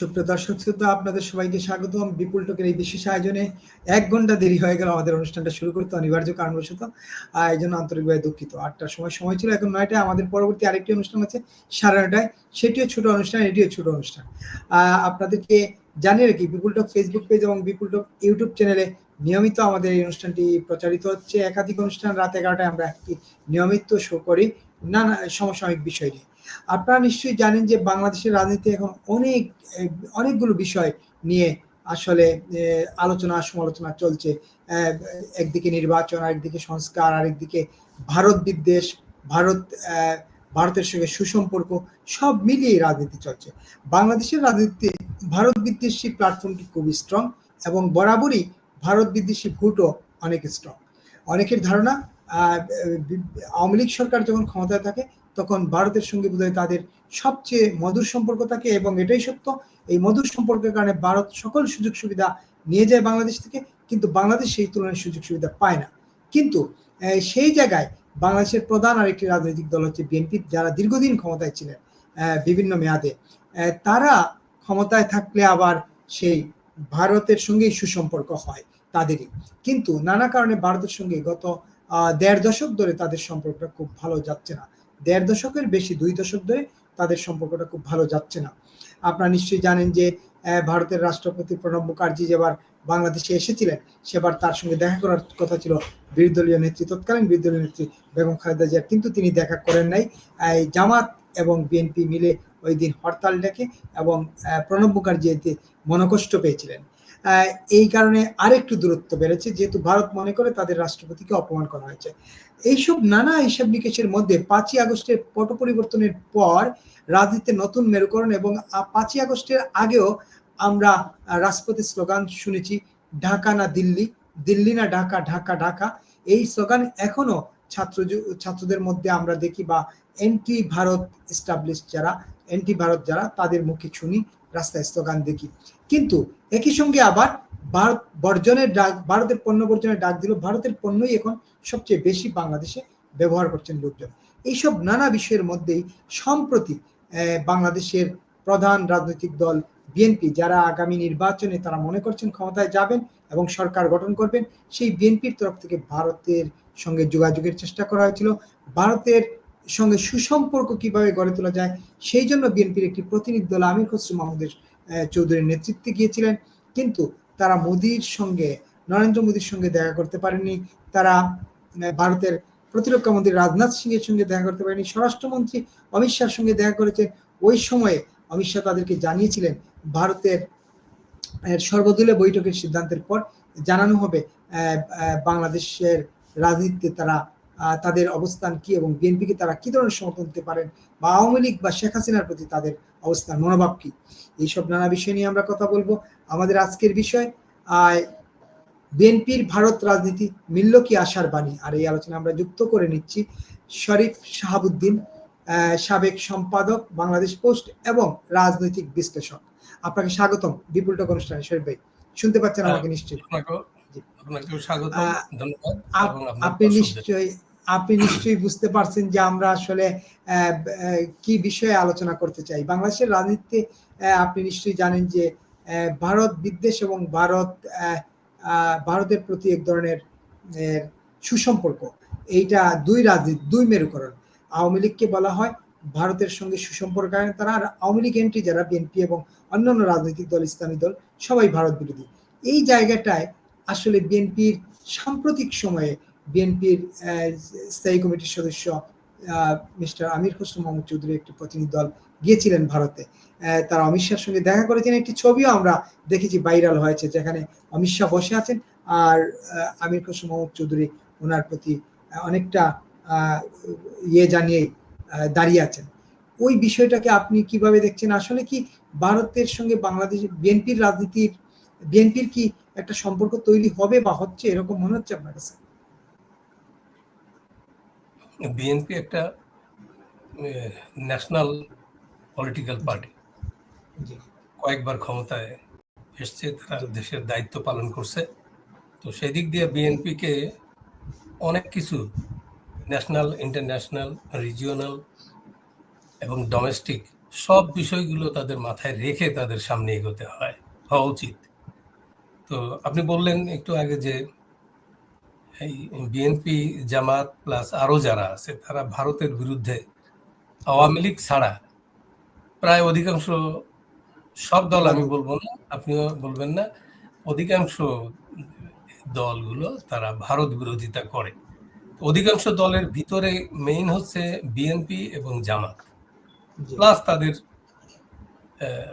সুপ্রিয় দর্শক শ্রোতা, আপনাদের সবাইকে স্বাগতম। বিপুল টোকের এই বিশেষ আয়োজনে এক ঘণ্টা দেরি হয়ে গেল আমাদের অনুষ্ঠানটা শুরু করতে, অনিবার্য কারণবশত। এই জন্য আন্তরিকভাবে দুঃখিত। আটটার সময় সময় ছিল, এখন নয়টায়। আমাদের পরবর্তী আরেকটি অনুষ্ঠান আছে সাড়ে নয়টায়। সেটিও ছোট অনুষ্ঠান, এটিও ছোট অনুষ্ঠান। আপনাদেরকে জানিয়ে রাখি, বিপুল টক ফেসবুক পেজ এবং বিপুল টক ইউটিউব চ্যানেলে নিয়মিত আমাদের এই অনুষ্ঠানটি প্রচারিত হচ্ছে। একাধিক অনুষ্ঠান রাত এগারোটায় আমরা একটি নিয়মিত শো করি। নানা সমসাময়িক বিষয় নিয়ে। আপনারা নিশ্চয়ই জানেন যে বাংলাদেশের রাজনীতি এখন অনেক, অনেকগুলো বিষয় নিয়ে আসলে আলোচনা, সমালোচনা চলছে। একদিকে নির্বাচন, আরেকদিকে সংস্কার, আরেকদিকে ভারত বিদ্বেষ, ভারত ভারতের সঙ্গে সুসম্পর্ক, সব মিলিয়ে রাজনীতি চলছে। বাংলাদেশের রাজনীতিতে ভারত বিদ্বেষী প্ল্যাটফর্মটি খুবই স্ট্রং এবং বরাবরই ভারত বিদ্বেষী ভোটও অনেক স্ট্রং অনেকের ধারণা আওয়ামী লীগ সরকার যখন ক্ষমতায় থাকে তখন ভারতের সঙ্গে বোধহয় তাদের সবচেয়ে মধুর সম্পর্ক থাকে এবং এটাই সত্য, এই মধুর সম্পর্কের কারণে ভারত সকল সুযোগ সুবিধা নিয়ে যায় বাংলাদেশ থেকে, কিন্তু বাংলাদেশ সেই তুলনায় সুযোগ সুবিধা পায় না। কিন্তু সেই জায়গায় বাংলাদেশের প্রধান আরেকটি রাজনৈতিক দল হচ্ছে বিএনপি, যারা দীর্ঘদিন ক্ষমতায় ছিলেন বিভিন্ন মেয়াদে। তারা ক্ষমতায় থাকলে আবার সেই ভারতের সঙ্গেই সুসম্পর্ক হয় তাদেরই। কিন্তু নানা কারণে ভারতের সঙ্গে গত দেড় দশক ধরে তাদের সম্পর্কটা খুব ভালো যাচ্ছে না। দেড় দশকের বেশি, দুই দশক ধরে তাদের সম্পর্কটা খুব ভালো যাচ্ছে না। আপনারা নিশ্চয়ই জানেন যে ভারতের রাষ্ট্রপতি প্রণব মুখার্জি যেবার বাংলাদেশে এসেছিলেন, সেবার তার সঙ্গে দেখা করার কথা ছিল বিরোধী দলীয় নেত্রী, তৎকালীন বিরোধী দলীয় নেত্রী বেগম খালেদা জিয়া কিন্তু তিনি দেখা করেন নাই। জামাত এবং বিএনপি মিলে ওই দিন হরতাল ডেকে এবং প্রণব মুখার্জি মনকষ্ট পেয়েছিলেন। এই কারণে আরেকটু দূরত্ব বেড়েছে, যেহেতু ভারত মনে করে তাদের রাষ্ট্রপতিকে অপমান করা হয়েছে। এইসব নানা হিসাব নিকেশের মধ্যে পাঁচই আগস্টের পট পরিবর্তনের পর রাজনীতিতে নতুন মেরুকরণ এবং পাঁচই আগস্টের আগেও আমরা রাষ্ট্রপতির স্লোগান শুনেছি, ঢাকা না দিল্লি দিল্লি না ঢাকা ঢাকা ঢাকা। এই স্লোগান এখনও ছাত্র ছাত্রদের মধ্যে আমরা দেখি বা এন্টি ভারত এস্টাবলিশ যারা, এন্টি ভারত যারা, তাদের মুখে শুনি, রাস্তায় স্লোগান দেখি। কিন্তু একই সঙ্গে আবার ভারত বর্জনের ডাক ভারতের পণ্য বর্জনের ডাক দিল। ভারতের পণ্যই এখন সবচেয়ে বেশি বাংলাদেশে ব্যবহার করছেন লোকজন। এইসব নানা বিষয়ের মধ্যেই সম্প্রতি বাংলাদেশের প্রধান রাজনৈতিক দল বিএনপি, যারা আগামী নির্বাচনে তারা মনে করছেন ক্ষমতায় যাবেন এবং সরকার গঠন করবেন, সেই বিএনপির তরফ থেকে ভারতের সঙ্গে যোগাযোগের চেষ্টা করা হয়েছিল। ভারতের সঙ্গে সুসম্পর্ক কীভাবে গড়ে তোলা যায়, সেই জন্য বিএনপির একটি প্রতিনিধি দল আমির খসরু মাহমুদের চৌধুরীর নেতৃত্বে গিয়েছিলেন। কিন্তু তারা মোদির সঙ্গে, নরেন্দ্র মোদীর সঙ্গে দেখা করতে পারেনি। তারা ভারতের প্রতিরক্ষা মন্ত্রী রাজনাথ সিং এর সঙ্গে দেখা করতে পারেনি। স্বরাষ্ট্রমন্ত্রী অমিত শাহর সঙ্গে দেখা করেছে ওই সময়ে অমিত শাহ তাদেরকে জানিয়েছিলেন, ভারতের সর্বদলীয় বৈঠকের সিদ্ধান্তের পর জানানো হবে বাংলাদেশের রাজনীতিতে তারা তাদের অবস্থান কি এবং বিএনপিকে তারা কি ধরনের সমর্থন দিতে পারেন বা আওয়ামী লীগ বা শেখ হাসিনার প্রতি তাদের অবস্থান মনোভাব কি? এইসব নানা বিষয় নিয়ে আমরা কথা বলব। আমাদের আজকের বিষয় বিএনপির ভারত রাজনীতি মিলল কি আশার বাণী? আর এই আলোচনা আমরা যুক্ত করে নিচ্ছি শরীফ শাহাবুদ্দিন সাবেক সম্পাদক বাংলাদেশ পোস্ট এবং রাজনৈতিক বিশ্লেষক। আপনাকে স্বাগতম বিপুল টক অনুষ্ঠানে শরীফ ভাই। শুনতে পাচ্ছেন আমাকে নিশ্চয়ই। আপনি নিশ্চয়ই আপনি নিশ্চয়ই বুঝতে পারছেন যে আমরা আসলে কি বিষয়ে আলোচনা করতে চাই। বাংলাদেশের রাজনীতিতে আপনি নিশ্চয়ই জানেন যে ভারত বিদ্বেষ এবং ভারত ভারতের প্রতি এক ধরনের সুসম্পর্ক। এইটা দুই রাজনীতি, দুই মেরুকরণ। আওয়ামী লীগকে বলা হয় ভারতের সঙ্গে সুসম্পর্ক তারা, আর আওয়ামী লীগ এন্ট্রি যারা, বিএনপি এবং অন্যান্য রাজনৈতিক দল, ইসলামী দল, সবাই ভারত বিরোধী। এই জায়গাটায় আসলে বিএনপির সাম্প্রতিক সময়ে বিএনপির স্থায়ী কমিটির সদস্য মিস্টার আমির হোসেন মোহাম্মদ চৌধুরী একটি প্রতিনিধি দল গিয়েছিলেন ভারতে। তারা অমিত শাহর সঙ্গে দেখা করেছেন। একটি ছবিও আমরা দেখেছি ভাইরাল হয়েছে, যেখানে অমিত শাহ বসে আছেন আর আমির হোসেন মোহাম্মদ চৌধুরী ওনার প্রতি অনেকটা ইয়ে জানিয়ে দাঁড়িয়ে আছেন। ওই বিষয়টাকে আপনি কীভাবে দেখছেন? আসলে কি ভারতের সঙ্গে বাংলাদেশ, বিএনপির রাজনীতির, বিএনপির কি একটা সম্পর্ক তৈরি হবে বা হচ্ছে এরকম মনে হচ্ছে আপনার কাছে? বিএনপি একটা ন্যাশনাল পলিটিক্যাল পার্টি কয়েকবার ক্ষমতায় এসছে তারা দেশের দায়িত্ব পালন করছে। তো সেই দিক দিয়ে বিএনপিকে অনেক কিছু ন্যাশনাল ইন্টারন্যাশনাল রিজিওনাল এবং ডোমেস্টিক সব বিষয়গুলো তাদের মাথায় রেখে তাদের সামনে এগোতে হয় হওয়া উচিত। তো আপনি বললেন একটু আগে যে এই বিএনপি জামাত প্লাস আরও যারা আছে তারা ভারতের বিরুদ্ধে আওয়ামী লীগ ছাড়া প্রায় অধিকাংশ সব দল আমি বলব না আপনিও বলবেন না অধিকাংশ দলগুলো তারা ভারত বিরোধিতা করে। অধিকাংশ দলের ভিতরে মেইন হচ্ছে বিএনপি এবং জামাত প্লাস তাদের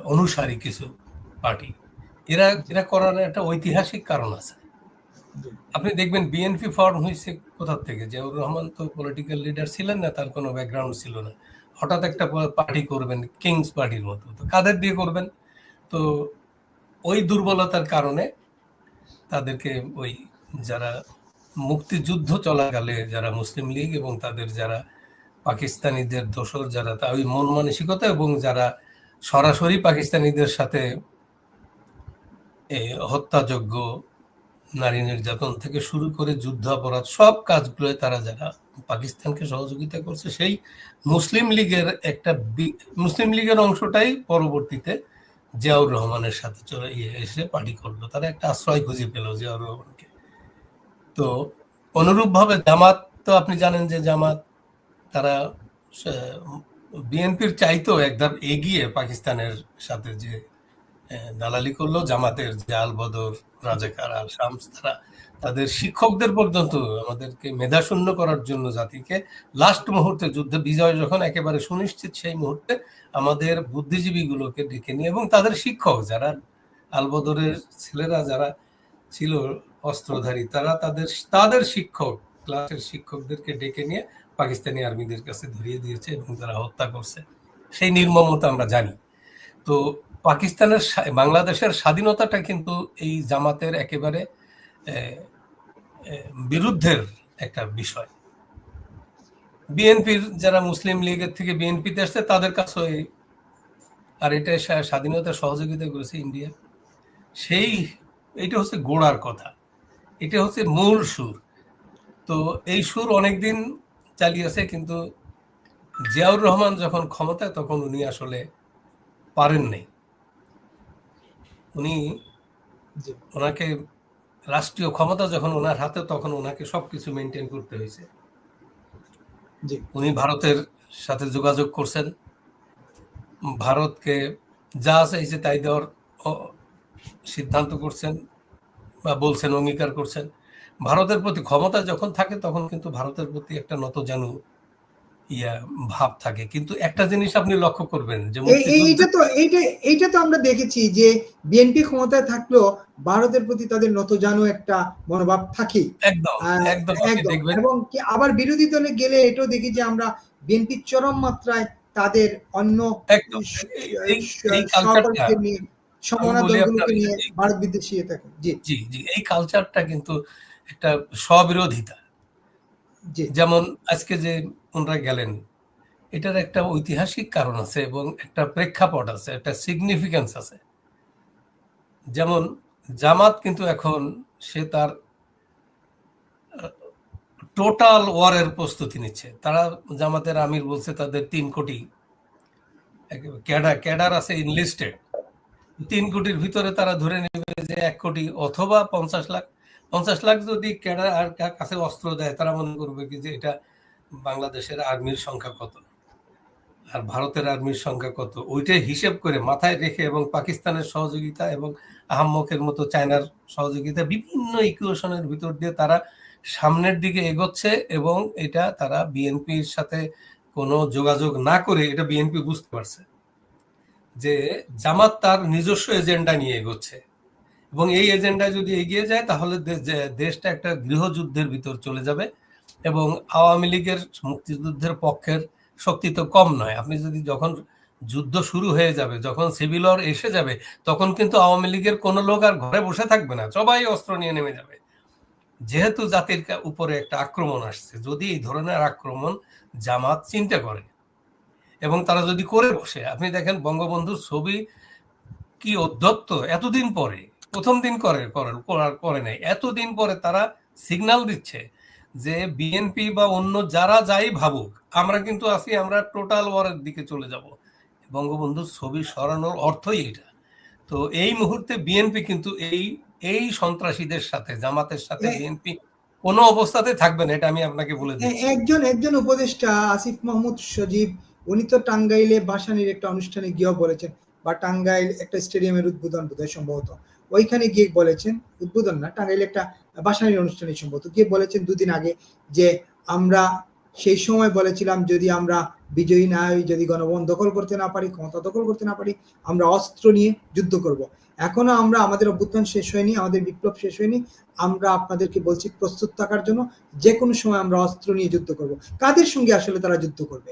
অনুসারী কিছু পার্টি। এরা এরা করার একটা ঐতিহাসিক কারণ আছে। আপনি দেখবেন বিএনপি ফর্ম হয়েছে কোথা থেকে? জিয়াউর রহমান তো পলিটিক্যাল লিডার ছিলেন না তার কোনো ব্যাকগ্রাউন্ড ছিল না। হঠাৎ একটা পার্টি করবেন কিংস পার্টির মতো। তো কাদের দিয়ে করবেন? তো ওই দুর্বলতার কারণে তাদেরকে ওই যারা মুক্তিযুদ্ধ চলাকালে যারা মুসলিম লীগ এবং তাদের যারা পাকিস্তানিদের দোসর যারা তা ওই মন মানসিকতা এবং যারা সরাসরি পাকিস্তানিদের সাথে এ, হত্যাযজ্ঞ নারী নির্যাতন থেকে শুরু করে যুদ্ধ অপরাধ, সব কাজগুলো তারা যারা পাকিস্তানকে সহযোগিতা করছে, সেই মুসলিম লীগের একটা মুসলিম লীগের অংশটাই পরবর্তীতে জিয়াউর রহমানের সাথে চলে এসে পার্টি করল। তারা একটা আশ্রয় খুঁজে পেল জিয়াউর রহমানকে। তো অনুরূপভাবে জামাত, তো আপনি জানেন যে জামাত, তারা বিএনপির চাইতো একদম এগিয়ে পাকিস্তানের সাথে যে দালালি করল জামাতের আল বদর রাজাকার আল শামস, তারা তাদের শিক্ষকদের পর্যন্ত আমাদেরকে মেধাশূন্য করার জন্য জাতিকে লাস্ট মুহূর্তে যুদ্ধে বিজয় যখন একেবারে সুনিশ্চিত সেই মুহূর্তে আমাদের বুদ্ধিজীবীগুলোকে ডেকে নিয়ে এবং তাদের শিক্ষক যারা আলবদরের ছেলেরা যারা ছিল অস্ত্রধারী, তারা তাদের তাদের শিক্ষক ক্লাসের শিক্ষকদেরকে ডেকে নিয়ে পাকিস্তানি আর্মিদের কাছে ধরিয়ে দিয়েছে এবং তারা হত্যা করছে। সেই নির্মমতা আমরা জানি। তো পাকিস্তানের বাংলাদেশের স্বাধীনতাটা কিন্তু এই জামাতের একেবারে বিরুদ্ধের একটা বিষয়। বিএনপির যারা মুসলিম লীগের থেকে বিএনপিতে আসছে, তাদের কাছে আর এটা স্বা- স্বাধীনতা সহযোগিতা করেছে ইন্ডিয়া। সেই এটা হচ্ছে গোড়ার কথা। এটা হচ্ছে মূল সুর। তো এই সুর অনেকদিন চালিয়েছে, কিন্তু জিয়াউর রহমান যখন ক্ষমতায়, তখন উনি আসলে পারেন নাই। উনি ওনাকে রাষ্ট্রীয় ক্ষমতা যখন ওনার হাতে তখন ওনাকে সবকিছু মেনটেন করতে হয়েছে। উনি ভারতের সাথে যোগাযোগ করছেন। ভারতকে যা চাইছে তাই দেওয়ার সিদ্ধান্ত করছেন বা বলছেন অঙ্গীকার করছেন। ভারতের প্রতি ক্ষমতা যখন থাকে তখন কিন্তু ভারতের প্রতি একটা নতজানু ইয়া ভাব থাকে। কিন্তু একটা জিনিস আপনি লক্ষ্য করবেন যে এইটা তো এইটা এইটা তো আমরা দেখেছি যে বিএনপি ক্ষমতায় থাকলেও ভারতের প্রতি তাদের নতজানু একটা মনোভাব একদম একদম দেখবেন। এবং কি আবার বিরোধী দলে গেলে এটাও দেখি যে আমরা বিএনপি চরম মাত্রায় তাদের অন্য সমানা দলগুলোকে নিয়ে ভারত বিদ্বেষী থাকে। জি। জি জি এই কালচারটা কিন্তু একটা স্ববিরোধিতা। যেমন আজকে যে ওনারা গেলেন। এটার একটা ঐতিহাসিক কারণ আছে এবং একটা প্রেক্ষাপট আছে, একটা সিগনিফিক্যান্স আছে। যেমন জামাত কিন্তু এখন সে তার টোটাল ওয়ারের প্রস্তুতি নিচ্ছে। তারা জামাতের আমির বলছে তাদের তিন কোটি ক্যাডার ক্যাডার আছে ইনলিস্টেড তিন কোটির ভিতরে তারা ধরে নেবে যে এক কোটি অথবা পঞ্চাশ লাখ। পঞ্চাশ লাখ যদি ক্যাডার আর কাছে অস্ত্র দেয়, তারা মনে করবে কি যে এটা বাংলাদেশের আর্মির সংখ্যা কত? আর ভারতের আর্মির সংখ্যা কত? ওইটাই হিসেব করে মাথায় রেখে এবং পাকিস্তানের সহযোগিতা এবং আহম্মকের মতো চায়নার সহযোগিতা বিভিন্ন ইকুয়েশনের ভিতর দিয়ে তারা সামনের দিকে এগোচ্ছে এবং এটা তারা বিএনপির সাথে কোনো যোগাযোগ না করে এটা বিএনপি বুঝতে পারছে যে জামাত তার নিজস্ব এজেন্ডা নিয়ে এগোচ্ছে। এবং এই এজেন্ডায় যদি এগিয়ে যায় তাহলে দেশটা একটা গৃহযুদ্ধের ভিতর চলে যাবে। এবং আওয়ামী লীগের মুক্তিযুদ্ধের পক্ষের শক্তি তো কম নয়। আপনি যদি যখন যুদ্ধ শুরু হয়ে যাবে, যখন সিভিল ওয়ার এসে যাবে, তখন কিন্তু আওয়ামী লীগের কোনো লোক আর ঘরে বসে থাকবে না, সবাই অস্ত্র নিয়ে নেমে যাবে। যেহেতু জাতির উপরে একটা আক্রমণ আসছে, যদি এই ধরনের আক্রমণ জামাত চিন্তা করে এবং তারা যদি করে বসে, আপনি দেখেন বঙ্গবন্ধুর ছবি কি অধ্যত্ত, এতদিন পরে, প্রথম দিন করে, করে- করার, করে নাই, এতদিন পরে তারা সিগন্যাল দিচ্ছে যে বিএনপি বা অন্য যারা যাই ভাবুক আমরা কিন্তু আছি আমরা টোটাল ওয়ারের দিকে চলে যাব। বঙ্গবন্ধুর ছবি সরানোর অর্থই এটা তো এই মুহূর্তে বিএনপি কিন্তু এই এই সন্ত্রাসীদের সাথে জামাতের সাথে বিএনপি কোনো অবস্থাতে থাকবে না এটা আমি আপনাকে বলে দিচ্ছি। একজন একজন উপদেষ্টা আসিফ মাহমুদ সজীব উনি তো টাঙ্গাইলে ভাসানির একটা অনুষ্ঠানে গিয়েও বলেছেন বা টাঙ্গাইল একটা স্টেডিয়ামের উদ্বোধন বোধহয় সম্ভবত। ওইখানে গিয়ে বলেছেন উদ্বোধন না টাঙ্গাইলে একটা ভাসানির অনুষ্ঠানে সম্ভবত। গিয়ে বলেছেন দুদিন আগে যে আমরা সেই সময় বলেছিলাম, যদি আমরা বিজয়ী না হই, যদি গণভবন দখল করতে না পারি, ক্ষমতা দখল করতে না পারি, আমরা অস্ত্র নিয়ে যুদ্ধ করব। এখনও আমরা আমাদের অভ্যুত্থান শেষ হয়নি, আমাদের বিপ্লব শেষ হয়নি। আমরা আপনাদেরকে বলছি, প্রস্তুত থাকার জন্য যে কোনো সময় আমরা অস্ত্র নিয়ে যুদ্ধ করব। কাদের সঙ্গে আসলে তারা যুদ্ধ করবে?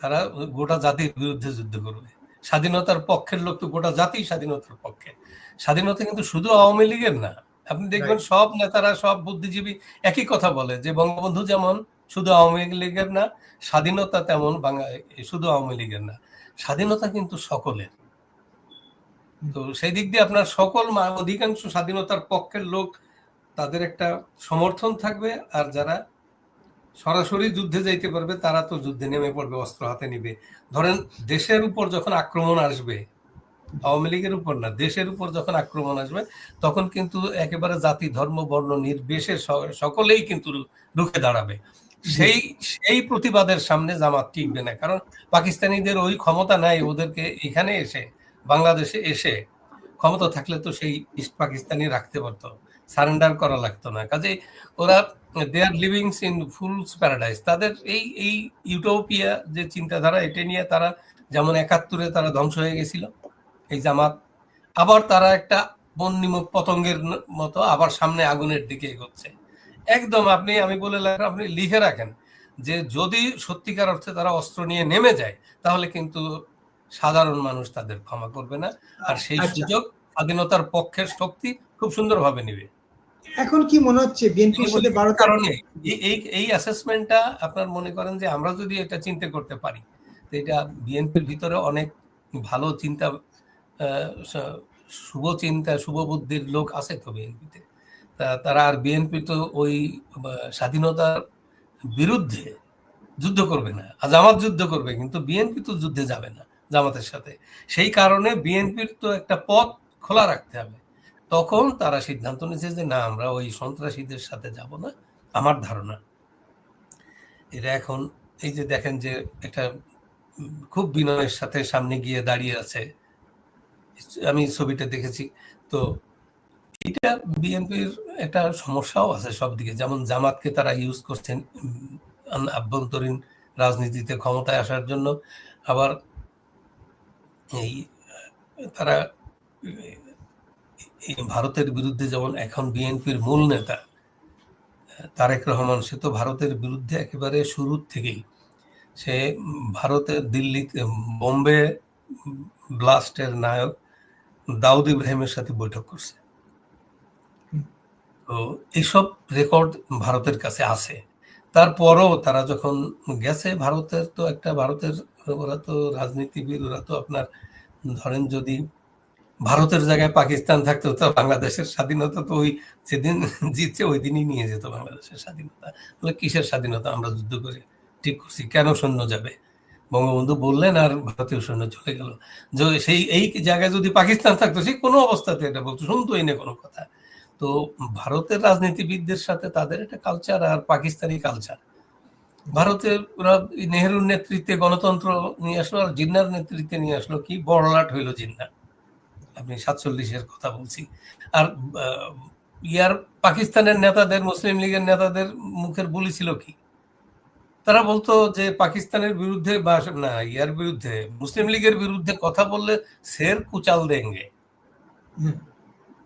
তারা গোটা জাতির বিরুদ্ধে যুদ্ধ করবে। স্বাধীনতার পক্ষের লোক তো গোটা জাতি স্বাধীনতার পক্ষে। স্বাধীনতা কিন্তু শুধু আওয়ামী লীগের না আপনি দেখবেন সব নেতারা সব বুদ্ধিজীবী একই কথা বলে যে বঙ্গবন্ধু যেমন শুধু আওয়ামী লীগের না স্বাধীনতা তেমন বাংলা শুধু আওয়ামী লীগের না স্বাধীনতা কিন্তু সকলের। তো সেই দিক দিয়ে আপনার সকল অধিকাংশ স্বাধীনতার পক্ষের লোক তাদের একটা সমর্থন থাকবে আর যারা সরাসরি যুদ্ধে যাইতে পারবে তারা তো যুদ্ধে নেমে পড়বে অস্ত্র হাতে নিবে। ধরেন দেশের উপর যখন আক্রমণ আসবে আওয়ামী লীগের উপর না দেশের উপর যখন আক্রমণ আসবে তখন কিন্তু একেবারে জাতি ধর্ম বর্ণ নির্বিশেষে স- সকলেই কিন্তু রুখে দাঁড়াবে। সেই সেই প্রতিবাদের সামনে জামাত টিকবে না। কারণ পাকিস্তানিদের ওই ক্ষমতা নাই ওদেরকে এখানে এসে বাংলাদেশে এসে ক্ষমতা থাকলে তো সেই ইস্ট পাকিস্তানি রাখতে পারতো। সারেন্ডার করা লাগতো না। কাজে ওরা they are livings in fool's paradise তাদের এই এই ইউটোপিয়া যে চিন্তাধারা এটা নিয়ে তারা যেমন একাত্তরে তারা ধ্বংস হয়ে গেছিল এই জামাত আবার তারা একটা বন্যিমুখ পতঙ্গের মতো আবার সামনে আগুনের দিকে এগোচ্ছে। একদম আপনি আমি বলে আপনি লিখে রাখেন যে যদি সত্যিকার অর্থে তারা অস্ত্র নিয়ে নেমে যায় তাহলে কিন্তু সাধারণ মানুষ তাদের ক্ষমা করবে না। আর সেই আচ্ছা। সুযোগ স্বাধীনতার পক্ষের শক্তি খুব সুন্দরভাবে নিবে। এখন কি মনে হচ্ছে বিএনপির সাথে ভারত কারণে এই- এই অ্যাসেসমেন্টটা আপনার মনে করেন যে আমরা যদি এটা চিন্তা করতে পারি তো এটা বিএনপির ভিতরে অনেক ভালো চিন্তা শুভ চিন্তা, শুভ বুদ্ধির লোক আছে তো বিএনপিতে। তারা আর বিএনপি তো ওই স্বাধীনতার বিরুদ্ধে যুদ্ধ করবে না আর জামাত যুদ্ধ করবে, কিন্তু বিএনপি তো যুদ্ধে যাবে না জামাতের সাথে। সেই কারণে বিএনপির তো একটা পথ খোলা রাখতে হবে। তখন তারা সিদ্ধান্ত নিয়েছে যে, না, আমরা ওই সন্ত্রাসীদের সাথে যাব না। আমার ধারণা। এটা এখন, এই যে দেখেন যে একটা খুব বিনয়ের সাথে সামনে গিয়ে দাঁড়িয়ে আছে আমি ছবিটা দেখেছি। তো এটা বিএনপির একটা সমস্যাও আছে সব দিকে যেমন জামাতকে তারা ইউজ করছেন আভ্যন্তরীণ রাজনীতিতে ক্ষমতায় আসার জন্য। আবার এই, তারা, এই ভারতের বিরুদ্ধে যেমন এখন বিএনপির মূল নেতা, তারেক রহমান, সে তো ভারতের বিরুদ্ধে একেবারে শুরুর থেকেই। সে ভারতের দিল্লিতে বোম্বে ব্লাস্টের নায়ক দাউদ ইব্রাহিমের সাথে বৈঠক করছে। তো এইসব রেকর্ড ভারতের কাছে আছে। তারপরও তারা যখন গেছে ভারতের, তো একটা ভারতের, ওরা তো রাজনীতিবিদ, ওরা তো আপনার ধরেন যদি ভারতের জায়গায় পাকিস্তান থাকতো, তো বাংলাদেশের স্বাধীনতা তো ওই যেদিন জিতছে ওই দিনই নিয়ে যেত বাংলাদেশের স্বাধীনতা। বলে কিসের স্বাধীনতা আমরা যুদ্ধ করে ঠিক করছি? কেন সৈন্য যাবে? বঙ্গবন্ধু বললেন আর ভারতীয় সৈন্য চলে গেল। যে সেই, এই জায়গায় যদি পাকিস্তান থাকতো সে কোনো অবস্থাতে এটা বলতো, শুনতোই না কোনো কথা। তো ভারতের রাজনীতিবিদদের সাথে তাদের একটা কালচার আর পাকিস্তানি কালচার ভারতের নেহরুর নেতৃত্বে গণতন্ত্র নিয়ে আসলো আর জিন্নার নেতৃত্বে নিয়ে আসলো। কি বড়লাট হইল জিন্না। আপনি সাতচল্লিশের কথা বলছি। আর ইয়ার পাকিস্তানের নেতাদের, মুসলিম লীগের নেতাদের মুখের বুলি ছিল কি? তারা বলতো যে পাকিস্তানের বিরুদ্ধে বা না ইয়ার বিরুদ্ধে মুসলিম লীগের বিরুদ্ধে কথা বললে সের কুচাল দেঙ্গে।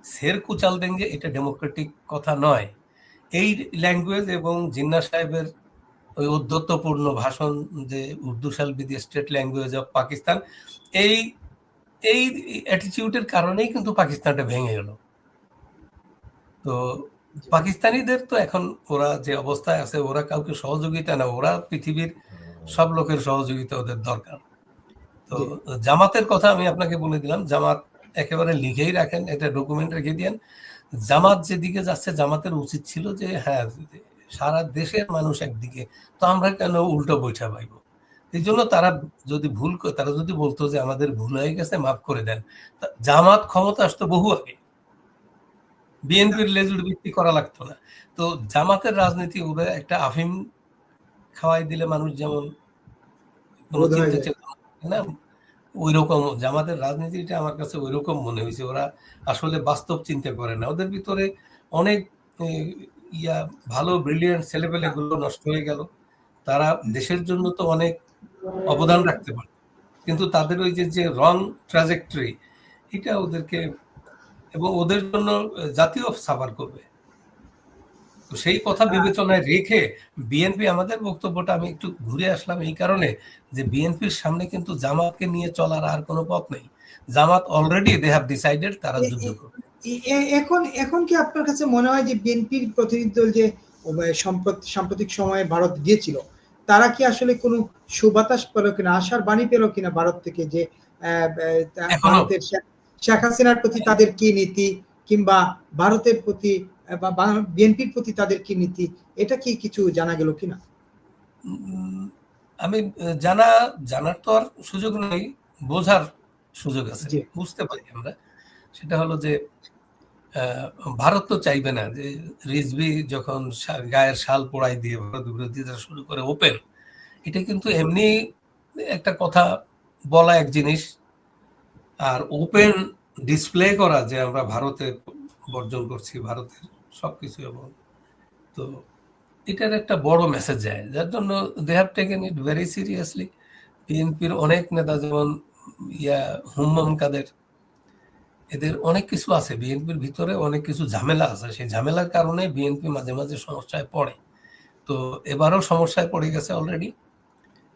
সের কুচাল দেঙ্গে এটা ডেমোক্রেটিক কথা নয়। এই ল্যাঙ্গুয়েজ এবং জিন্না সাহেবের ওই উদ্ধত্তপূর্ণ ভাষণ যে Urdu shall be the state language of Pakistan এই এই অ্যাটিটিউডের কারণেই কিন্তু পাকিস্তানটা ভেঙে গেল। তো পাকিস্তানিদের তো এখন ওরা যে অবস্থায় আছে ওরা কাউকে সহযোগিতা না ওরা পৃথিবীর সব লোকের সহযোগিতা ওদের দরকার। তো জামাতের কথা আমি আপনাকে বলে দিলাম জামাত একেবারে লিখেই রাখেন এটা ডকুমেন্ট রেখে দিয়েন। জামাত যেদিকে যাচ্ছে জামাতের উচিত ছিল যে হ্যাঁ সারা দেশের মানুষ একদিকে তো আমরা কেন উল্টো বৈঠা পাইব? এই জন্য তারা যদি ভুল তারা যদি বলতো যে আমাদের ভুল হয়ে গেছে মাফ করে দেন। জামাত ক্ষমতা আসতো বহু আগে। বিএনপির লেজুর ভিত্তি করা লাগতো না। তো জামাতের রাজনীতি ওরা একটা আফিম খাওয়াই দিলে মানুষ যেমন না ওই রকম জামাতের রাজনীতিটা আমার কাছে ওই রকম মনে হয়েছে। ওরা আসলে বাস্তব চিন্তা করে না। ওদের ভিতরে অনেক ইয়া ভালো ব্রিলিয়ান্ট ছেলেপেলে গুলো নষ্ট হয়ে গেল। তারা দেশের জন্য তো অনেক অবদান রাখতে পারে কিন্তু তাদের ওই যে যে রং ট্রাজেক্টরি এটা ওদেরকে এবং ওদের জন্য জাতীয় সাফার করবে। তো সেই কথা বিবেচনায় রেখে বিএনপি আমাদের বক্তব্যটা আমি একটু ঘুরে আসলাম এই কারণে যে বিএনপির সামনে কিন্তু জামাতকে নিয়ে চলার আর কোনো পথ নেই। Jamaat already they have decided তারা যুদ্ধ করবে। এখন এখন কি আপনার কাছে মনে হয় যে বিএনপির প্রতিনিধি দল যে সম্প্রতি সাম্প্রতিক সময়ে ভারত গিয়েছিল তারা কি আসলে কোনো সুবাতাস পেল কিনা আশার বাণী পেল কিনা ভারত থেকে যে ভারতের শেখ- হাসিনার প্রতি তাদের কি নীতি কিংবা ভারতের প্রতি বা বিএনপির প্রতি তাদের কি নীতি এটা কি কিছু জানা গেল কিনা আমি জানা জানার তো আর সুযোগ নেই বোঝার সুযোগ আছে। বুঝতে পারি আমরা সেটা হলো যে ভারত তো চাইবে না যে রিজভি যখন গায়ের শাল পোড়াই দিয়ে ভারত বিরোধিতা শুরু করে ওপেন এটা কিন্তু এমনি একটা কথা বলা এক জিনিস আর ওপেন ডিসপ্লে করা যে আমরা ভারতে বর্জন করছি, ভারতের সব কিছু এবং তো এটার একটা বড় মেসেজ যায়। যার জন্য they have taken it very seriously বিএনপির অনেক নেতা যেমন ইয়া হুম্মম কাদের, এদের অনেক কিছু আছে। বিএনপির ভিতরে অনেক কিছু ঝামেলা আছে। সেই ঝামেলার কারণে বিএনপি মাঝে মাঝে সমস্যায় পড়ে। তো এবারও সমস্যায় পড়ে গেছে অলরেডি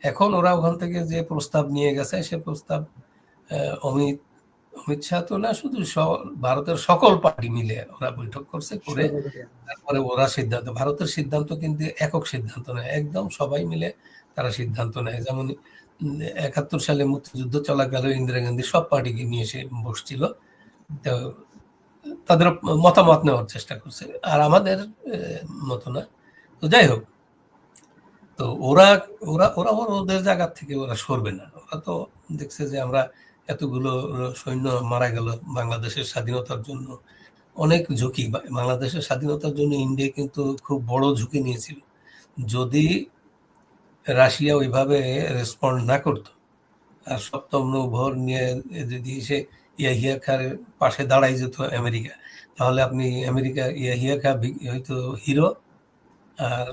এখন ওরা ওখান থেকে যে প্রস্তাব নিয়ে গেছে, সে প্রস্তাব অমিত অমিত শাহ তো না শুধু ভারতের সকল পার্টি মিলে ওরা বৈঠক করছে করে তারপরে ওরা সিদ্ধান্ত ভারতের সিদ্ধান্ত কিন্তু একক সিদ্ধান্ত নেয় একদম সবাই মিলে তারা সিদ্ধান্ত নেয়। যেমন একাত্তর সালে মুক্তিযুদ্ধ চলাকালে ইন্দিরা গান্ধী সব পার্টিকে নিয়ে এসে বসছিল। তো তাদের মতামত নেওয়ার চেষ্টা করছে আর আমাদের মতো না। তো যাই হোক তো ওরা ওরা ওরা ওরা ওদের জায়গা থেকে ওরা সরবে না। ওরা তো দেখছে যে আমরা এতগুলো সৈন্য মারা গেল বাংলাদেশের স্বাধীনতার জন্য। অনেক ঝুঁকি বাংলাদেশের স্বাধীনতার জন্য ইন্ডিয়া কিন্তু খুব বড় ঝুঁকি নিয়েছিল। যদি রাশিয়া ওইভাবে রেসপন্ড না করতো, আর সপ্তম নৌভর নিয়ে যদি সে ইয়াহিয়া খার পাশে দাঁড়াই যেত আমেরিকা, তাহলে আপনি আমেরিকা ইয়াহিয়া খা হয়তো হিরো, আর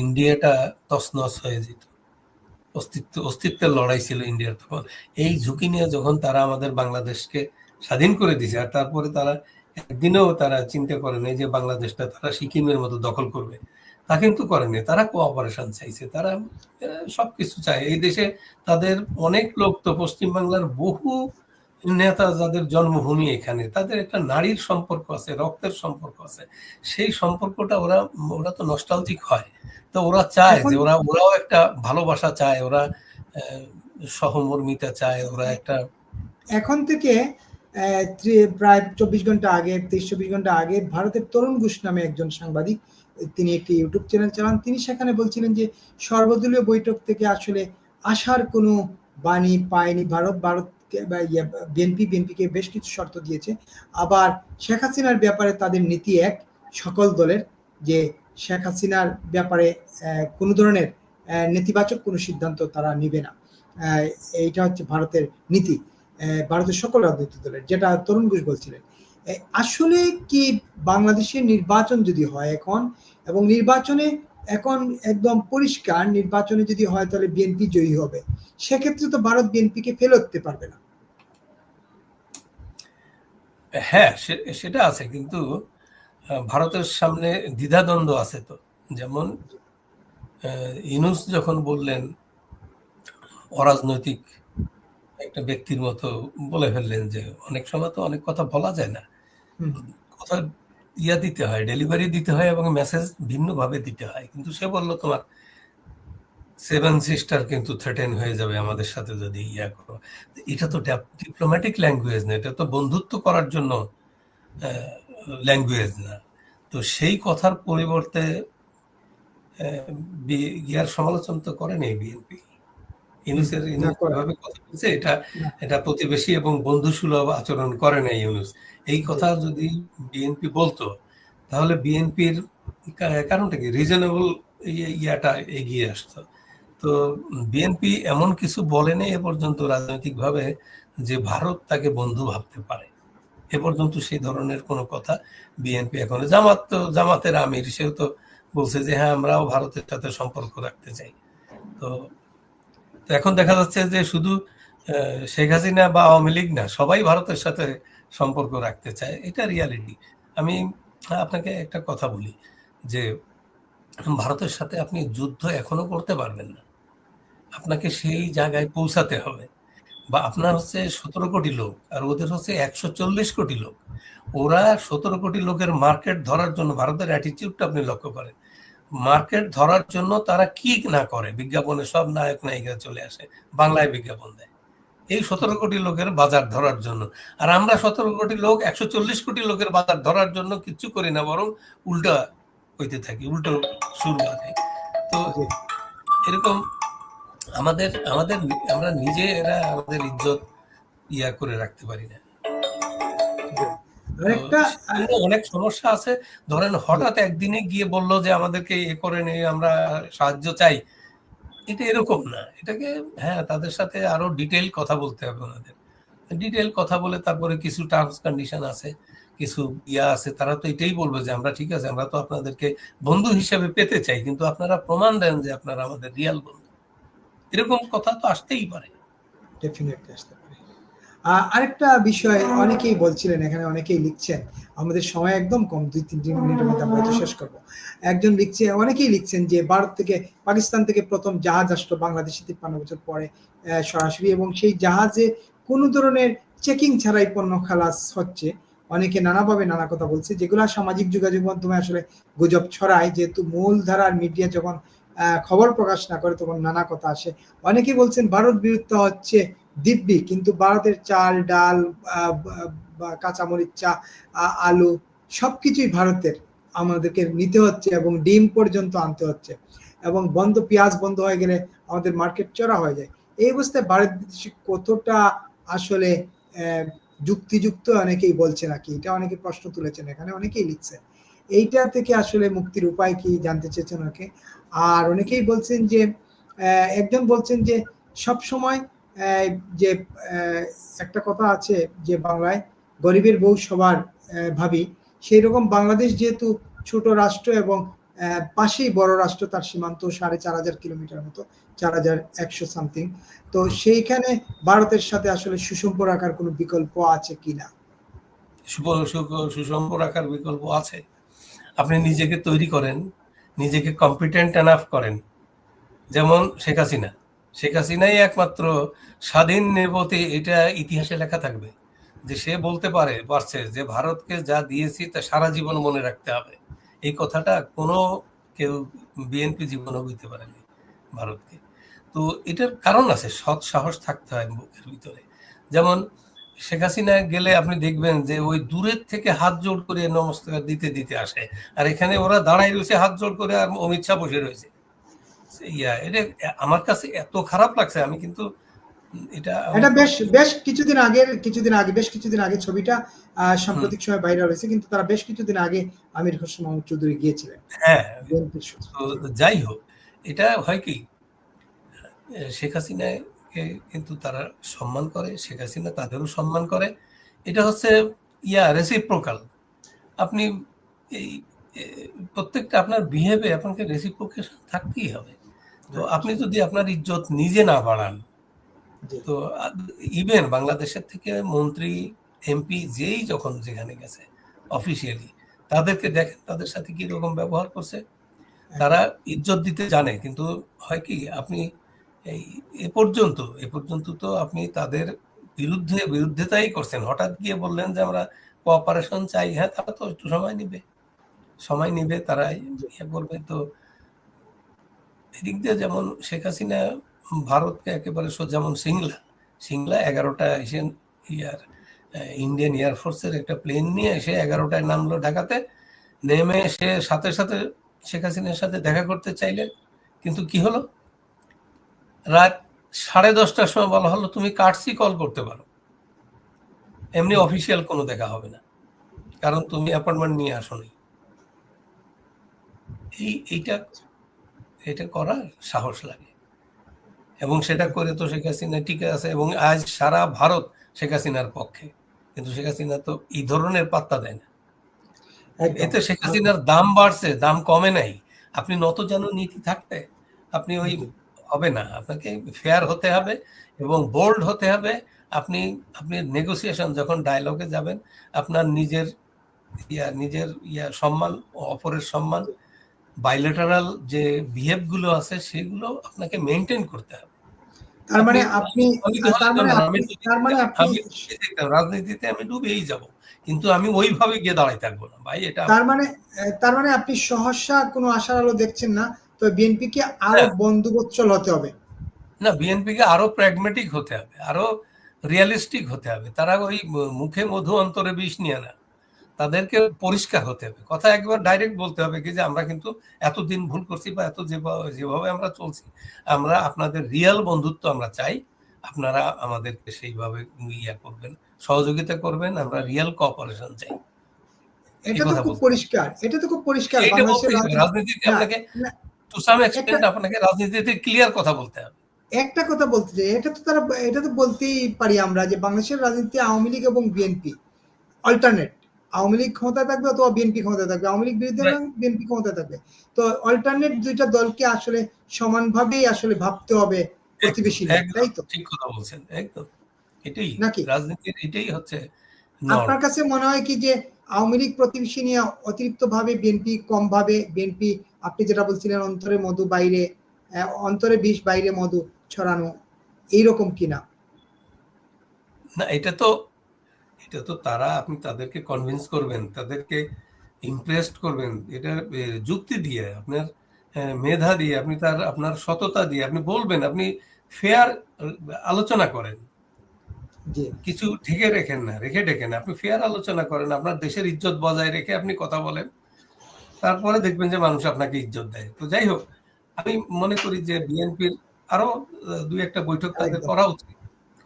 ইন্ডিয়াটা তছনছ হয়ে যেত। অস্তিত্ব, অস্তিত্বের লড়াই ছিল ইন্ডিয়ার তখন। এই ঝুঁকি নিয়ে যখন তারা আমাদের বাংলাদেশকে স্বাধীন করে দিয়েছে আর তারপরে তারা একদিনেও তারা চিন্তা করে নাই যে বাংলাদেশটা তারা সিকিমের মতো দখল করবে। তা কিন্তু করেনি তারা কোঅপারেশন চাইছে। তারা সবকিছু চায়। এই দেশে তাদের অনেক লোক তো পশ্চিমবাংলার বহু নেতা যাদের জন্মভূমি এখানে, তাদের একটা নারীর সম্পর্ক আছে, রক্তের সম্পর্ক আছে। সেই সম্পর্কটা ওরা ওরা তো নস্টালজিক হয়। তো ওরা চায় যে ওরা ওরাও একটা ভালোবাসা চায় ওরা সহমর্মিতা চায় ওরা একটা এখন থেকে প্রায় চব্বিশ ঘণ্টা আগে তেইশ চব্বিশ ঘণ্টা আগে ভারতের তরুণ ঘোষ নামে একজন সাংবাদিক তিনি একটি ইউটিউব চ্যানেল চালান। তিনি সেখানে বলছিলেন যে সর্বদলীয় বৈঠক থেকে আসলে আসার কোনো বাণী পায়নি ভারত। ভারত বিএনপি বিএনপিকে বেশ কিছু শর্ত দিয়েছে। আবার শেখ হাসিনার ব্যাপারে তাদের নীতি এক সকল দলের যে শেখ হাসিনার ব্যাপারে কোনো ধরনের নেতিবাচক কোনো সিদ্ধান্ত তারা নেবে না। এইটা হচ্ছে ভারতের নীতি। ভারতের সকল রাজনৈতিক দলের, যেটা তরুণ ঘোষ বলছিলেন। আসলে কি বাংলাদেশের নির্বাচন যদি হয় এখন, এবং নির্বাচনে এখন একদম পরিষ্কার নির্বাচনে যদি হয় তাহলে বিএনপি জয়ী হবে। সেক্ষেত্রে তো ভারত বিএনপিকে ফেলে উঠতে পারবে না। হ্যাঁ সেটা আছে, কিন্তু ভারতের সামনে দ্বিধাদ্বন্দ্ব আছে তো। যেমন আহ, ইউনুস যখন বললেন অরাজনৈতিক একটা ব্যক্তির মতো বলে ফেললেন যে অনেক সময় তো অনেক কথা বলা যায় না। কথা ইয়া দিতে হয় ডেলিভারি দিতে হয় এবং মেসেজ ভিন্নভাবে দিতে হয়। কিন্তু সে বলল তোমার সেভেন সিস্টার কিন্তু থ্রেটেন হয়ে যাবে আমাদের সাথে যদি ইয়া করো। এটা তো ডিপ্লোম্যাটিক ল্যাঙ্গুয়েজ না এটা তো বন্ধুত্ব করার জন্য ল্যাঙ্গুয়েজ না। তো সেই কথার পরিবর্তে ইয়ার সমালোচনা তো করেনি বিএনপি ইউনুসের না ইউনুস করে। যেভাবে কথা বলছে এটা এটা প্রতিবেশী এবং বন্ধুসুলভ আচরণ করে না ইউনুস। এই কথা যদি বিএনপি বলতো তাহলে বিএনপির কারণটা কি? রিজনেবল ইয়াটা এগিয়ে আসতো। তো বিএনপি এমন কিছু বলেনি এ পর্যন্ত রাজনৈতিকভাবে যে ভারত তাকে বন্ধু ভাবতে পারে। এ পর্যন্ত সেই ধরনের কোনো কথা বিএনপি এখন জামাত তো জামাতের আমির, সেও তো বলছে যে হ্যাঁ আমরাও ভারতের সাথে সম্পর্ক রাখতে চাই। তো তো এখন দেখা যাচ্ছে যে শুধু শেখ হাসিনা বা আওয়ামী লীগ না, সবাই ভারতের সাথে সম্পর্ক রাখতে চায়। এটা রিয়ালিটি আমি, আপনাকে একটা কথা বলি যে, ভারতের সাথে আপনি যুদ্ধ এখনও করতে পারবেন না। আপনাকে সেই জায়গায় পৌঁছাতে হবে। বা আপনার হচ্ছে সতেরো কোটি লোক আর ওদের হচ্ছে একশো চল্লিশ কোটি লোক। ওরা সতেরো কোটি লোকের মার্কেট ধরার জন্য ভারতের অ্যাটিটিউডটা আপনি লক্ষ্য করেন। মার্কেট ধরার জন্য তারা কি না করে? বিজ্ঞাপনে সব নায়ক নায়িকা চলে আসে বাংলায় বিজ্ঞাপন দেয়। এই সতেরো কোটি লোকের বাজার ধরার জন্য। আর আমরা সতেরো কোটি লোক একশো চল্লিশ কোটি লোকের বাজার ধরার জন্য কিচ্ছু করি না বরং উল্টা হইতে থাকি উল্টো সুর বাজে তো এরকম আমাদের আমাদের আমরা নিজে এরা আমাদের ইজ্জত ইয়া করে রাখতে পারি না। অনেক সমস্যা আছে। ধরেন হঠাৎ একদিনে গিয়ে বলল যে আমাদেরকে এ করে নেই আমরা সাহায্য চাই। এটা এরকম না। এটাকে হ্যাঁ তাদের সাথে আরও ডিটেল কথা বলতে হবে ওনাদের। ডিটেল কথা বলে তারপরে কিছু টার্মস কন্ডিশন আছে কিছু ইয়া আছে তারা তো এটাই বলবে যে আমরা ঠিক আছে আমরা তো আপনাদেরকে বন্ধু হিসেবে পেতে চাই। কিন্তু আপনারা প্রমাণ দেন যে আপনারা আমাদের রিয়াল বন্ধু। এরকম কথা তো আসতেই পারে। ডেফিনেটলি আসতে পারে। আরেকটা বিষয় অনেকেই বলছিলেন, এখানে অনেকেই লিখছেন, আমাদের সময় একদম কম, দুই, তিন তিন মিনিটের মধ্যে আমরা শেষ করব। একজন লিখছে, অনেকেই লিখছেন যে, ভারত থেকে, পাকিস্তান থেকে প্রথম জাহাজ আসলো, বাংলাদেশে তিপ্পান্ন বছর পরে সরাসরি, এবং সেই জাহাজে কোনো ধরনের চেকিং ছাড়াই পণ্য খালাস হচ্ছে। অনেকে নানাভাবে নানা কথা বলছে, যেগুলো সামাজিক যোগাযোগ মাধ্যমে আসলে গুজব ছড়ায়, যেহেতু মূল ধারার মিডিয়া যখন খবর প্রকাশ না করে তখন নানা কথা আসে। অনেকেই বলছেন, ভারত বিরুদ্ধ হচ্ছে দিব্যি, কিন্তু ভারতের চাল, ডাল কাঁচামরিচ, চা আলু সবকিছুই ভারতের। আমাদেরকে নিতে হচ্ছে এবং ডিম পর্যন্ত আনতে হচ্ছে। এবং বন্ধ, পেঁয়াজ বন্ধ হয়ে গেলে আমাদের মার্কেট চড়া হয়ে যায়। এই অবস্থায় ভারত কতটা আসলে যুক্তিযুক্ত অনেকেই বলছে নাকি? এটা অনেকে প্রশ্ন তুলেছেন এখানে, অনেকেই লিখছেন এইটা থেকে আসলে মুক্তির উপায় কি জানতে চেয়েছেন ওকে? আর অনেকেই বলছেন যে একজন বলছেন যে, সব সময় যে একটা কথা আছে যে বাংলায়, গরিবের বউ সবার ভাবি, সেই রকম বাংলাদেশ যেহেতু ছোট রাষ্ট্র এবং পাশেই বড় রাষ্ট্র, তার সীমান্ত সাড়ে চার হাজার কিলোমিটার মতো, চার হাজার একশো সামথিং, তো সেইখানে ভারতের সাথে আসলে সুসম্প রাখার কোনো বিকল্প আছে কিনা সুপ- সু- সুষম রাখার বিকল্প আছে। আপনি নিজেকে তৈরি করেন নিজেকে কম্পিটেন্ট এনাফ করেন। যেমন শেখ হাসিনা। শেখ হাসিনাই একমাত্র স্বাধীন নির্বতে এটা ইতিহাসে লেখা থাকবে। যে সে বলতে পারে, পারছে যে ভারতকে যা দিয়েছি তা সারা জীবন মনে রাখতে হবে। এই কথাটা কোনো কেউ বিএনপি জীবনও বুঝতে পারেনি ভারতকে। তো এটার কারণ আছে, সৎ সাহস থাকতে হয় বুকের ভিতরে। যেমন শেখ হাসিনা গেলে আপনি দেখবেন যে ওই দূরের থেকে হাত জোড় করে নমস্কার দিতে দিতে আসে। আর এখানে ওরা দাঁড়াই রয়েছে হাত জোড় করে আর অমিত শাহ বসে রয়েছে। ইয়া এটা আমার কাছে এত খারাপ লাগছে আমি কিন্তু এটা এটা বেশ বেশ কিছুদিন আগের কিছুদিন আগে বেশ কিছুদিন আগে ছবিটা সাম্প্রতিক সময় ভাইরাল হয়েছে কিন্তু তারা বেশ কিছুদিন আগে আমির হোসেন মাহমুদ চৌধুরী গিয়েছিলেন। হ্যাঁ। যাই হোক এটা হয় কি শেখ হাসিনাকে কিন্তু তারা সম্মান করে শেখ হাসিনা তাদেরও সম্মান করে। এটা হচ্ছে ইয়া রেসিপ্রোকাল আপনি এই প্রত্যেকটা আপনার বিহেভে আপনাকে রেসিপ্রোকেশন থাকতেই হবে। তো আপনি যদি আপনার ইজ্জত নিজে না বাড়ান তো ইভেন বাংলাদেশের থেকে মন্ত্রী এমপি যেই যখন যেখানে গেছে অফিসিয়ালি তাদেরকে দেখেন তাদের সাথে কি রকম ব্যবহার করছে। তারা ইজ্জত দিতে জানে কিন্তু হয় কি আপনি এই এ পর্যন্ত এ পর্যন্ত তো আপনি তাদের বিরুদ্ধে বিরুদ্ধেতাই করছেন। হঠাৎ গিয়ে বললেন যে আমরা কোঅপারেশন চাই। হ্যাঁ তারা তো একটু সময় নিবে। সময় নিবে তারা ইয়ে করবে তো। এদিক দিয়ে যেমন শেখ হাসিনা ভারতকে একেবারে সো- যেমন সিংলা সিংলা এগারোটা এশিয়ান ইয়ার ইন্ডিয়ান এয়ারফোর্সের একটা প্লেন নিয়ে এসে এগারোটায় নামলো ঢাকাতে। নেমে সে সাথে সাথে শেখ হাসিনার সাথে দেখা করতে চাইলেন। কিন্তু কি হলো? রাত সাড়ে দশটার সময় বলা হলো তুমি কার্ডসি কল করতে পারো। এমনি অফিসিয়াল কোনো দেখা হবে না কারণ তুমি অ্যাপয়েন্টমেন্ট নিয়ে আসোনি। এই এইটা এটা করার সাহস লাগে। এবং সেটা করে তো শেখ হাসিনা টিকে আছে এবং আজ সারা ভারত শেখ হাসিনার পক্ষে। কিন্তু শেখ হাসিনা তো এই ধরনের পাত্তা দেয় না। এতে শেখ হাসিনার দাম বাড়ছে দাম কমে নাই। আপনি নত যেন নীতি থাকতে আপনি ওই হবে না। আপনাকে ফেয়ার হতে হবে এবং বোল্ড হতে হবে। আপনি আপনি নেগোসিয়েশন যখন ডায়লগে যাবেন আপনার নিজের ইয়া নিজের ইয়া সম্মান অপরের সম্মান বাইলেটারাল যে বিহেভগুলো আছে সেগুলো আপনাকে মেনটেন করতে হবে। তার মানে আপনি তার মানে মানে রাজনীতিতে আমি ডুবেই যাব কিন্তু আমি ওইভাবে গিয়ে দাঁড়াই থাকব না। ভাই এটা তার মানে তার মানে আপনি সহসা কোনো আশার আলো দেখছেন না। তো বিএনপি কে আরও হ্যাঁ। বন্ধুবৎসল হতে হবে। না বিএনপিকে আরও প্র্যাগমেটিক হতে হবে আরও রিয়ালিস্টিক হতে হবে। তারা ওই মুখে মধু অন্তরে বিষ নিয়ে না তাদেরকে পরিষ্কার হতে হবে। কথা একবার ডাইরেক্ট বলতে হবে কি যে আমরা কিন্তু এতদিন ভুল করছি বা এত যেভাবে আমরা চলছি আমরা আপনাদের রিয়েল বন্ধুত্ব আমরা চাই আপনারা আমাদেরকে সেইভাবে ইয়া করবেন সহযোগিতা করবেন আমরা রিয়েল কোঅপারেশন চাই। এটা তো খুব পরিষ্কার এটা তো খুব পরিষ্কার রাজনীতিতে আপনাকে না, টু সাম এক্সটেন্ট আপনাকে রাজনীতিতে ক্লিয়ার কথা বলতে হবে। একটা কথা বলতে চাই এটা তো তারা এটা তো বলতেই পারি আমরা যে বাংলাদেশের রাজনীতি আওয়ামী লীগ এবং বিএনপি অল্টারনেট আওয়ামী লীগ ক্ষমতায় থাকবে অথবা বিএনপি ক্ষমতায় থাকবে আওয়ামী লীগ বিরুদ্ধে Right. বিএনপি ক্ষমতায় থাকবে। তো অল্টারনেট দুইটা দলকে আসলে সমানভাবেই আসলে ভাবতে হবে প্রতিবেশী তাই তো? ঠিক কথা বলছেন একদম। এটাই নাকি? রাজনীতির এটাই হচ্ছে আপনার কাছে মনে হয় কি যে আওয়ামী লীগ প্রতিবেশী নিয়ে অতিরিক্ত ভাবে বিএনপি কম ভাবে বিএনপি আপনি যেটা বলছিলেন অন্তরে মধু বাইরে অন্তরে বিষ বাইরে মধু ছড়ানো এইরকম কিনা না? এটা তো এটা তো তারা আপনি তাদেরকে কনভিন্স করবেন তাদেরকে ইমপ্রেসড করবেন এটা যুক্তি দিয়ে আপনার মেধা দিয়ে আপনি তার আপনার সততা দিয়ে আপনি বলবেন আপনি ফেয়ার আলোচনা করেন। কিছু ঢেকে রেখেন না রেখে ঢেকেন আপনি ফেয়ার আলোচনা করেন আপনার দেশের ইজ্জত বজায় রেখে আপনি কথা বলেন। তারপরে দেখবেন যে মানুষ আপনাকে ইজ্জত দেয়। তো যাই হোক আমি মনে করি যে বিএনপির আরও দুই একটা বৈঠক তাদের করা উচিত।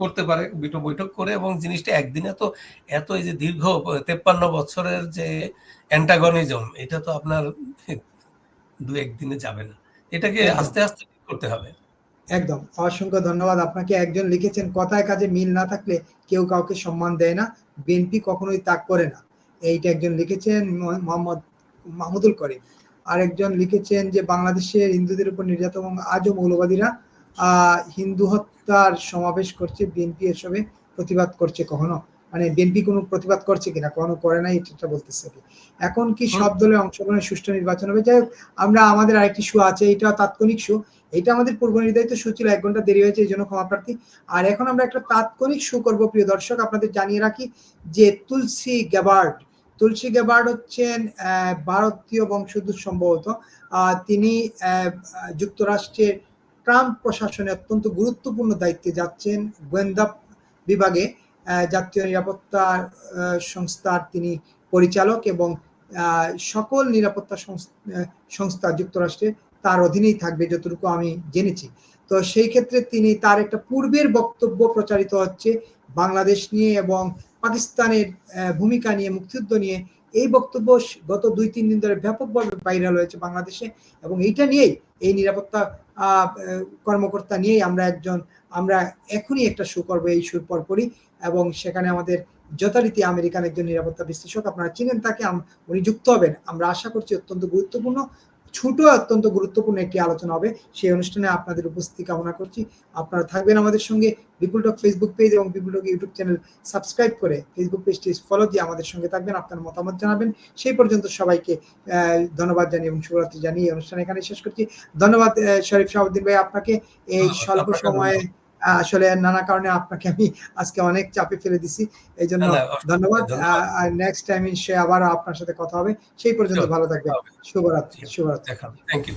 করতে পারে দুটো বৈঠক করে এবং জিনিসটা একদিনে তো এত এই যে দীর্ঘ তেপ্পান্ন বছরের যে অ্যান্টাগনিজম এটা তো আপনার দু একদিনে যাবে না। এটাকে আস্তে আস্তে করতে হবে। একদম। অসংখ্য ধন্যবাদ আপনাকে। একজন লিখেছেন কথায় কাজে মিল না থাকলে কেউ কাউকে সম্মান দেয় না বিএনপি কখনোই তাক করে না। এইটা একজন লিখেছেন মোহাম্মদ মাহমুদুল করে আর একজন লিখেছেন যে বাংলাদেশের হিন্দুদের উপর নির্যাতন এবং আজও মৌলবাদীরা আহ হিন্দু হত্যার সমাবেশ করছে বিএনপি এসবে প্রতিবাদ করছে কখনো? মানে বিএনপি কোনো প্রতিবাদ করছে কিনা? কখনো করে নাই এটা বলতেছে কি। এখন কি সব দলের অংশগ্রহণে সুষ্ঠু নির্বাচন হবে? যাই হোক আমরা আমাদের আরেকটি শো আছে এটা তাৎক্ষণিক শো। এটা আমাদের পূর্ব নির্ধারিত শো ছিল এক ঘণ্টা দেরি হয়েছে এই জন্য ক্ষমা প্রার্থী। আর এখন আমরা একটা তাৎক্ষণিক শো করব প্রিয় দর্শক আপনাদের জানিয়ে রাখি যে তুলসী গ্যাবার্ড তুলসী গেবার্ড হচ্ছেন ভারতীয় বংশোদ্ভূত সম্ভবত। তিনি যুক্তরাষ্ট্রের ট্রাম্প প্রশাসনে অত্যন্ত গুরুত্বপূর্ণ দায়িত্বে যাচ্ছেন গোয়েন্দা বিভাগে। জাতীয় নিরাপত্তা সংস্থার তিনি পরিচালক এবং সকল নিরাপত্তা সংস- সংস্থা যুক্তরাষ্ট্রের তার অধীনেই থাকবে যতটুকু আমি জেনেছি। তো সেই ক্ষেত্রে তিনি তার একটা পূর্বের বক্তব্য প্রচারিত হচ্ছে বাংলাদেশ নিয়ে এবং পাকিস্তানের ভূমিকা নিয়ে, মুক্তিযুদ্ধ নিয়ে এই বক্তব্য গত দুই, তিন দিন ধরে ব্যাপকভাবে ভাইরাল হয়েছে বাংলাদেশে এবং এইটা নিয়েই, এই নিরাপত্তা কর্মকর্তা নিয়েই আমরা একজন, আমরা এখনই একটা শো করব, এই শুর পরপরই এবং সেখানে আমাদের যথারীতি আমেরিকান একজন নিরাপত্তা বিশ্লেষক, আপনারা চিনেন তাকে উনি যুক্ত হবেন। আমরা আশা করছি অত্যন্ত গুরুত্বপূর্ণ। ছোট অত্যন্ত গুরুত্বপূর্ণ একটি আলোচনা হবে। সেই অনুষ্ঠানে আপনাদের উপস্থিতি কামনা করছি। আপনারা থাকবেন আমাদের সঙ্গে বিপুল টক ফেসবুক পেজ এবং Bipul talk YouTube channel subscribe করে ফেসবুক পেজটি ফলো দিয়ে আমাদের সঙ্গে থাকবেন আপনার মতামত জানাবেন। সেই পর্যন্ত সবাইকে ধন্যবাদ জানিয়ে এবং শুভরাত্রি জানিয়ে অনুষ্ঠান এখানে শেষ করছি। ধন্যবাদ শরীফ শাহউদ্দিন ভাই আপনাকে। এই স্বল্প সময়ে আসলে নানা কারণে আপনাকে আমি আজকে অনেক চাপে ফেলে দিছি। এই জন্য ধন্যবাদ। আর নেক্সট টাইম সে আবার আপনার সাথে কথা হবে। সেই পর্যন্ত ভালো থাকবেন। শুভরাত্রি শুভরাত্রি। Thank you